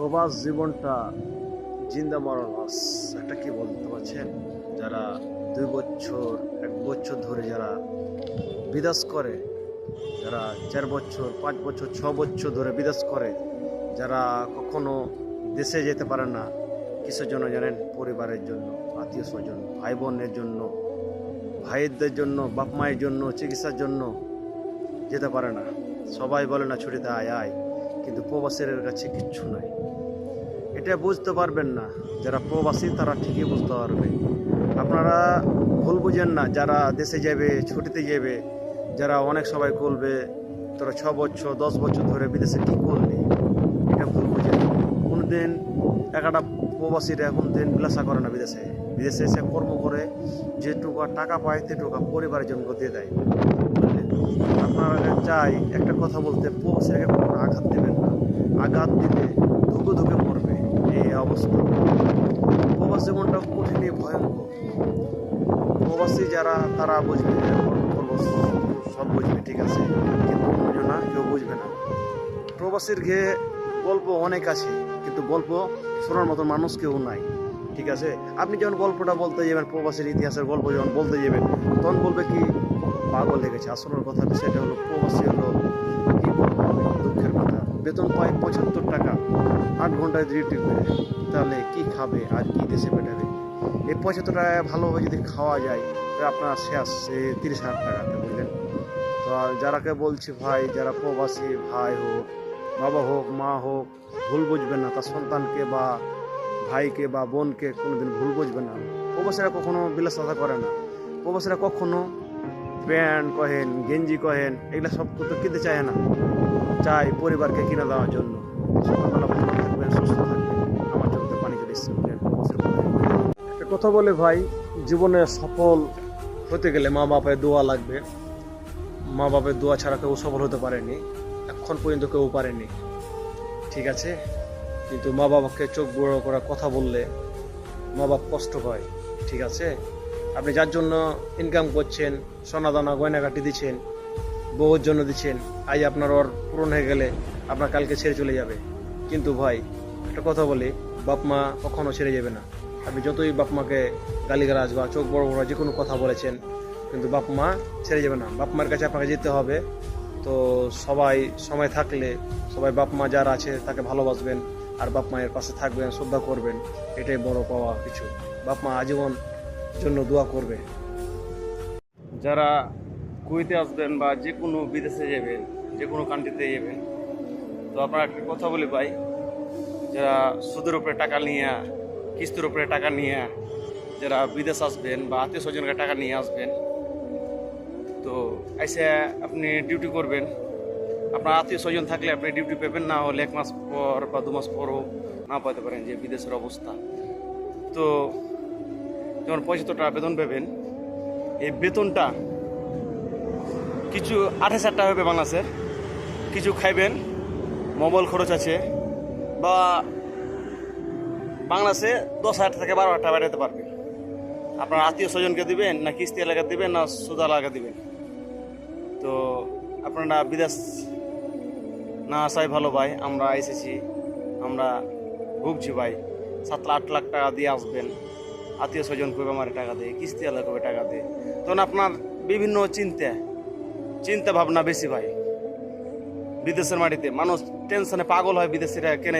প্রবাস জীবনটা জিন্দা মরণ লস একটা কি বলতে পারছেন? যারা দুই বছর, এক বছর ধরে যারা বিদাস করে, যারা চার বছর, পাঁচ বছর, ছ বছর ধরে বিদাস করে, যারা কখনো দেশে যেতে পারে না, কিসের জন্য জানেন? পরিবারের জন্য, আত্মীয় স্বজন ভাই বোনের জন্য, ভাইদের জন্য বাপ মায়ের জন্য, চিকিৎসার জন্য যেতে পারে না। সবাই বলে না ছুটিতে আয় আয়। কিন্তু প্রবাসীদের কাছে কিচ্ছু নাই। এটা বুঝতে পারবেন না। যারা প্রবাসী, তারা ঠিকই বুঝতে পারবে। আপনারা ভুল বুঝেন না, যারা দেশে যাবে, ছুটিতে যাবে, যারা অনেক সবাই করবে, তারা ছ বছর, দশ বছর ধরে বিদেশে কী করবে? এটা ভুল বুঝেন কোনো দিন একটা প্রবাসীরা এখন দিন বিলাসা করে না বিদেশে। বিদেশে এসে কর্ম করে, যেটুকু টাকা পায় সেটুকু পরিবারের জন্য দিয়ে দেয়। আপনারা চাই একটা কথা বলতে প্রবাসীকে কোনো আঘাত দেবেন না। আঘাত দিলে ধুকে ধুকে পড়বে এই অবস্থা। প্রবাস জীবনটা কঠিনই ভয়ঙ্কর। প্রবাসী যারা, তারা বুঝবে সব বুঝবে, ঠিক আছে? কিন্তু বুঝবে না, কেউ বুঝবে না। প্রবাসীর ঘে গল্প অনেক আছে, কিন্তু গল্প শোনার মতো মানুষ কেউ নাই, ঠিক আছে? আপনি যখন গল্পটা বলতে যাবেন, প্রবাসীর ইতিহাসের গল্প যখন বলতে যাবেন, তখন বলবে কি পাগল লেগেছে আসলের কথা সেটা হলো প্রবাসী হলো কি দুঃখের কথা। বেতন পায় পঁচাত্তর টাকা। আট ঘন্টায় ডিউটি করে তাহলে কি খাবে আর কি দেশে পেটাবে? এই পঁচাত্তর টাকায় ভালোভাবে যদি খাওয়া যায় তো আপনার শেষ তিরিশ হাজার টাকাতে, বুঝলেন? তো যারাকে বলছি, ভাই, যারা প্রবাসী, ভাই হোক, বাবা হোক, মা হোক, ভুল বুঝবেন না। তার সন্তানকে বা ভাইকে বা বোনকে কোনোদিন ভুল বুঝবেন না। প্রবাসীরা কখনো বিলাসতা করে না। প্রবাসীরা কখনো প্যান্ট কহেন, গেঞ্জি কহেন, এগুলো সব তো কিনতে চায় না। চাই পরিবারকে কিনে দেওয়ার জন্য। সকালবেলা ভালো থাকবেন, সুস্থ থাকবেন। আমার পানি। একটা কথা বলে ভাই, জীবনে সফল হতে গেলে মা বাপের দোয়া লাগবে। মা বাপের দোয়া ছাড়া কেউ সফল হতে পারেনি। এখন পর্যন্ত কেউ পারেনি। ঠিক আছে? কিন্তু মা বাবাকে চোখ বড় করা কথা বললে মা বাপ কষ্ট পায়। ঠিক আছে? আপনি যার জন্য ইনকাম করছেন সোনা দানা গয়নাগাটি দিচ্ছেন বউর জন্য দিচ্ছেন আজ আপনার ওর পূরণ হয়ে গেলে আপনার কালকে ছেড়ে চলে যাবে। কিন্তু ভাই, একটা কথা বলি, বাপ মা কখনো ছেড়ে যাবে না। আপনি যতই বাপ মাকে গালিগালাজ বা চোখ বড় বড় যে কোনো কথা বলেছেন, কিন্তু বাপ মা ছেড়ে যাবে না। বাপ মার কাছে আপনাকে যেতে হবে। তো সবাই সময় থাকলে, সবাই বাপ মা যারা আছে তাকে ভালোবাসবেন, আর বাপ মায়ের পাশে থাকবেন, শ্রদ্ধা করবেন, এটাই বড় পাওয়া কিছু। বাপ মা আজীবন জন্য দোয়া করবে। যারা কুয়েতে আসবেন বা যে কোনো বিদেশে যাবেন, যে কোনো কান্ট্রিতে যাবেন, তো আপনারা একটা কথা বলি ভাই, যারা সুদের উপরে টাকা নিয়ে, কিস্তির উপরে টাকা নিয়ে, যারা বিদেশ আসবেন বা আত্মীয় স্বজনকে টাকা নিয়ে আসবেন, তো এসে আপনি ডিউটি করবেন। আপনার আত্মীয় স্বজন থাকলে আপনি ডিউটি পাবেন, না হলে এক মাস পর বা দু মাস পরও না পাইতে পারেন যে বিদেশের অবস্থা। তো যখন পঁচাত্তর টাকা বেতন পাবেন। এই বেতনটা কিছু আঠাশ হাজার টাকা হবে বাংলাদেশের কিছু খাইবেন মোবাইল খরচ আছে। বা বাংলাদেশে দশ হাজার থেকে বারো হাজার টাকা বেড়াতে পারবেন। আপনার আত্মীয় স্বজনকে দিবেন, না কিস্তি এলাকা দিবেন, না সুদা এলাকা দিবেন। তো আপনারা বিদেশ না আসাই ভালো ভাই, আমরা এসেছি, আমরা ভুগছি ভাই। সাত লাখ, আট লাখ টাকা দিয়ে আসবেন। আত্মীয় স্বজন করবে আমার টাকা দেয় কিস্তি আলাদা করবে টাকা দেয় তখন আপনার বিভিন্ন চিন্তা চিন্তা ভাবনা বেশি ভাই। বিদেশের মাটিতে মানুষ টেনশনে পাগল হয়, বিদেশিরা কেনে